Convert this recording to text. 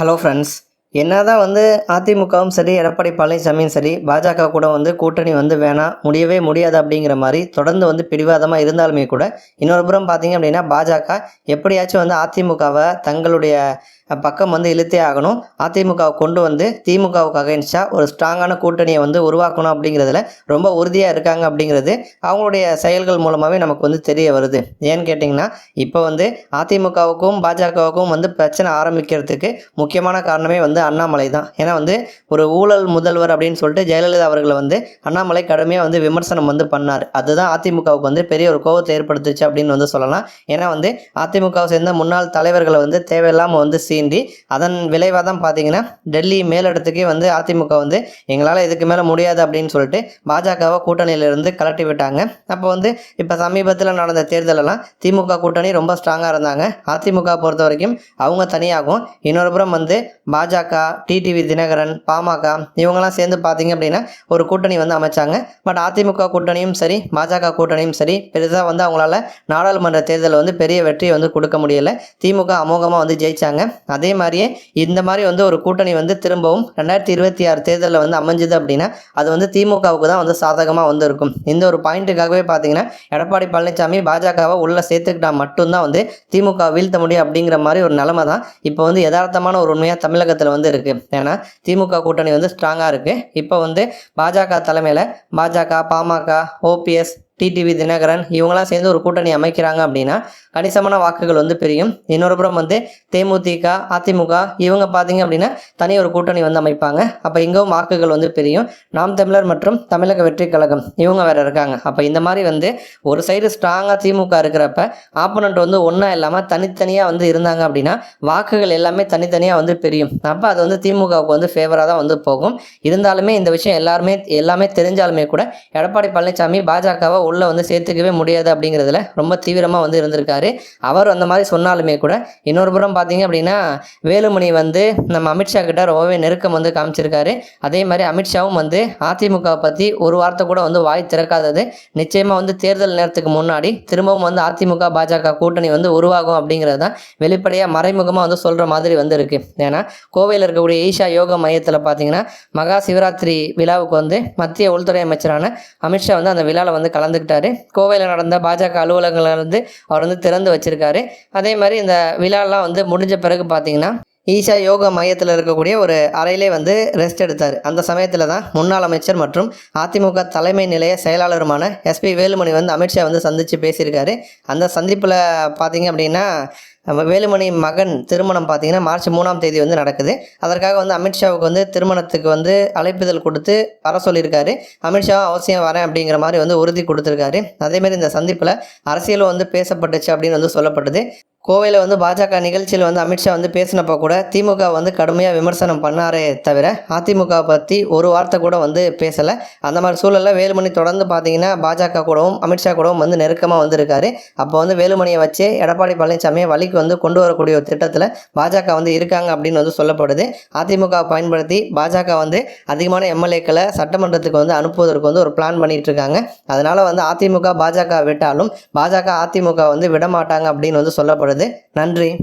Hello friends. என்னதான் வந்து அதிமுகவும் சரி எடப்பாடி பழனிசாமியும் சரி பாஜக கூட வந்து கூட்டணி வந்து வேணாம் முடியவே முடியாது அப்படிங்கிற மாதிரி தொடர்ந்து வந்து பிடிவாதமாக இருந்தாலுமே கூட இன்னொரு புறம் பார்த்தீங்க அப்படின்னா பாஜக எப்படியாச்சும் வந்து அதிமுகவை தங்களுடைய பக்கம் வந்து இழுத்தே ஆகணும். அதிமுகவை கொண்டு வந்து திமுகவுக்கு அகைன்ஸ்டாக ஒரு ஸ்ட்ராங்கான கூட்டணியை வந்து உருவாக்கணும் அப்படிங்கிறதுல ரொம்ப உறுதியாக இருக்காங்க அப்படிங்கிறது அவங்களுடைய செயல்கள் மூலமாகவே நமக்கு வந்து தெரிய வருது. ஏன்னு கேட்டிங்கன்னா இப்போ வந்து அதிமுகவுக்கும் பாஜகவுக்கும் வந்து பிரச்சனை ஆரம்பிக்கிறதுக்கு முக்கியமான காரணமே வந்து அண்ணாமலை தான். ஏன்னா வந்து ஒரு ஊழல் முதல்வர் அப்படின்னு சொல்லிட்டு ஜெயலலிதா அவர்களை வந்து அண்ணாமலை கடுமையாக வந்து விமர்சனம் வந்து பண்ணார். அதுதான் அதிமுகவுக்கு வந்து பெரிய ஒரு கோபத்தை ஏற்படுத்துச்சு அப்படின்னு வந்து சொல்லலாம். ஏன்னா வந்து அதிமுகவை சேர்ந்த முன்னாள் தலைவர்களை வந்து தேவையில்லாமல் வந்து சீண்டி அதன் விளைவாக தான் பார்த்தீங்கன்னா டெல்லி மேலிடத்துக்கே வந்து அதிமுக வந்து எங்களால் இதுக்கு மேலே முடியாது அப்படின்னு சொல்லிட்டு பாஜகவை கூட்டணியிலிருந்து கலட்டி விட்டாங்க. அப்போ வந்து இப்போ சமீபத்தில் நடந்த தேர்தலெல்லாம் திமுக கூட்டணி ரொம்ப ஸ்ட்ராங்காக இருந்தாங்க. அதிமுக பொறுத்த வரைக்கும் அவங்க தனியாகும். இன்னொரு புறம் வந்து பாஜக டிடிவி தினகரன் பாமக இவங்கெல்லாம் சேர்ந்து பார்த்தீங்க அப்படின்னா ஒரு கூட்டணி வந்து அமைச்சாங்க. பட் அதிமுக கூட்டணியும் சரி பாஜக கூட்டணியும் சரி பெருசாக வந்து அவங்களால நாடாளுமன்ற தேர்தல் வந்து பெரிய வெற்றியை வந்து கொடுக்க முடியலை. திமுக அமோகமாக வந்து ஜெயிச்சாங்க. அதே மாதிரியே இந்த மாதிரி வந்து ஒரு கூட்டணி வந்து திரும்பவும் ரெண்டாயிரத்தி இருபத்தி ஆறு தேர்தலில் வந்து அமைஞ்சுது அப்படின்னா அது வந்து திமுகவுக்கு தான் வந்து சாதகமாக வந்து இருக்கும் இந்த ஒரு பாயிண்ட்டுக்காகவே பார்த்தீங்கன்னா எடப்பாடி பழனிசாமி பாஜகவை உள்ளே சேர்த்துக்கிட்டா மட்டும்தான் வந்து திமுக வீழ்த்த முடியும் அப்படிங்கிற மாதிரி ஒரு நிலமை தான் இப்போ வந்து யதார்த்தமான ஒரு உண்மையாக தமிழகத்தில் வந்து இருக்குது ஏன்னா திமுக கூட்டணி வந்து ஸ்ட்ராங்காக இருக்குது இப்போ வந்து பாஜக தலைமையில் பாஜக பாமக ஓபிஎஸ் டிடிவி தினகரன் இவங்களாம் சேர்ந்து ஒரு கூட்டணி அமைக்கிறாங்க அப்படின்னா கணிசமான வாக்குகள் வந்து பெரியும். இன்னொரு புறம் வந்து தேமுதிக அதிமுக இவங்க பார்த்தீங்க அப்படின்னா தனி ஒரு கூட்டணி வந்து அமைப்பாங்க. அப்போ இங்கவும் வாக்குகள் வந்து பெரியும். நாம் தமிழர் மற்றும் தமிழக வெற்றி கழகம் இவங்க வேறு இருக்காங்க. அப்போ இந்த மாதிரி வந்து ஒரு சைடு ஸ்ட்ராங்காக திமுக இருக்கிறப்ப ஆப்போனண்ட் வந்து ஒன்றா இல்லாமல் தனித்தனியாக வந்து இருந்தாங்க அப்படின்னா வாக்குகள் எல்லாமே தனித்தனியாக வந்து பெரியும். அப்போ அது வந்து திமுகவுக்கு வந்து ஃபேவராக தான் வந்து போகும். இருந்தாலுமே இந்த விஷயம் எல்லாருமே எல்லாமே தெரிஞ்சாலுமே கூட எடப்பாடி பழனிசாமி பாஜகவை உள்ளே வந்து சேர்த்துக்கவே முடியாது அப்படிங்கிறதுல ரொம்ப தீவிரமாக வந்து இருந்திருக்காரு. அவர் அந்த மாதிரி சொன்னாலுமே கூட இன்னொரு புறம் பார்த்தீங்க அப்படின்னா வேலுமணி வந்து நம்ம அமித்ஷா கிட்ட ரொம்பவே நெருக்கம் வந்து காமிச்சிருக்காரு. அதே மாதிரி அமித்ஷாவும் வந்து அதிமுக பற்றி ஒரு வார்த்தை கூட வந்து வாய் திறக்காதது. நிச்சயமாக வந்து தேர்தல் நேரத்துக்கு முன்னாடி திரும்பவும் வந்து அதிமுக பாஜக கூட்டணி வந்து உருவாகும் அப்படிங்கிறது தான் வெளிப்படையாக மறைமுகமாக வந்து சொல்கிற மாதிரி வந்து இருக்குது ஏன்னா கோவையில் இருக்கக்கூடிய ஈஷா யோகா மையத்தில் பார்த்தீங்கன்னா மகா சிவராத்திரி விழாவுக்கு வந்து மத்திய உள்துறை அமைச்சரான அமித்ஷா வந்து அந்த விழாவில் வந்து கலந்துக்கிட்டாரு கோவையில் நடந்த பாஜக அலுவலகங்களை வந்து அவர் வந்து திறந்து வச்சிருக்காரு. அதே மாதிரி இந்த விழாலாம் வந்து முடிஞ்ச பிறகு பார்த்தீங்கன்னா ஈஷா யோகா மையத்தில் இருக்கக்கூடிய ஒரு அறையிலே வந்து ரெஸ்ட் எடுத்தார். அந்த சமயத்தில் தான் முன்னாள் அமைச்சர் மற்றும் அதிமுக தலைமை நிலைய செயலாளருமான எஸ்பி வேலுமணி வந்து அமித்ஷா வந்து சந்தித்து பேசியிருக்காரு. அந்த சந்திப்பில் பார்த்தீங்க அப்படின்னா நம்ம வேலுமணி மகன் திருமணம் பார்த்தீங்கன்னா மார்ச் மூணாம் தேதி வந்து நடக்குது. அதற்காக வந்து அமித்ஷாவுக்கு வந்து திருமணத்துக்கு வந்து அழைப்புதல் கொடுத்து வர சொல்லியிருக்காரு. அமித்ஷாவும் அவசியம் வரேன் அப்படிங்கிற மாதிரி வந்து உறுதி கொடுத்துருக்காரு. அதேமாதிரி இந்த சந்திப்பில் அரசியலும் வந்து பேசப்பட்டுச்சு அப்படின்னு வந்து சொல்லப்பட்டது. கோவையில் வந்து பாஜக நிகழ்ச்சியில் வந்து அமித்ஷா வந்து பேசினப்போ கூட திமுக வந்து கடுமையாக விமர்சனம் பண்ணாரே தவிர அதிமுக பற்றி ஒரு வார்த்தை கூட வந்து பேசலை. அந்த மாதிரி சூழலில் வேலுமணி தொடர்ந்து பார்த்தீங்கன்னா பாஜக கூடவும் அமித்ஷா கூடவும் வந்து நெருக்கமாக வந்திருக்காரு. அப்போ வந்து வேலுமணியை வச்சு எடப்பாடி பழனிசாமியை வழிக்கு வந்து கொண்டு வரக்கூடிய ஒரு திட்டத்தில் பாஜக வந்து இருக்காங்க அப்படின்னு வந்து சொல்லப்படுது. அதிமுக பயன்படுத்தி பாஜக வந்து அதிகமான எம்எல்ஏக்களை சட்டமன்றத்துக்கு வந்து அனுப்புவதற்கு வந்து ஒரு பிளான் பண்ணிட்டு இருக்காங்க. அதனால் வந்து அதிமுக பாஜக விட்டாலும் பாஜக அதிமுக வந்து விடமாட்டாங்க அப்படின்னு வந்து சொல்லப்படுது. பொழுது நன்றி.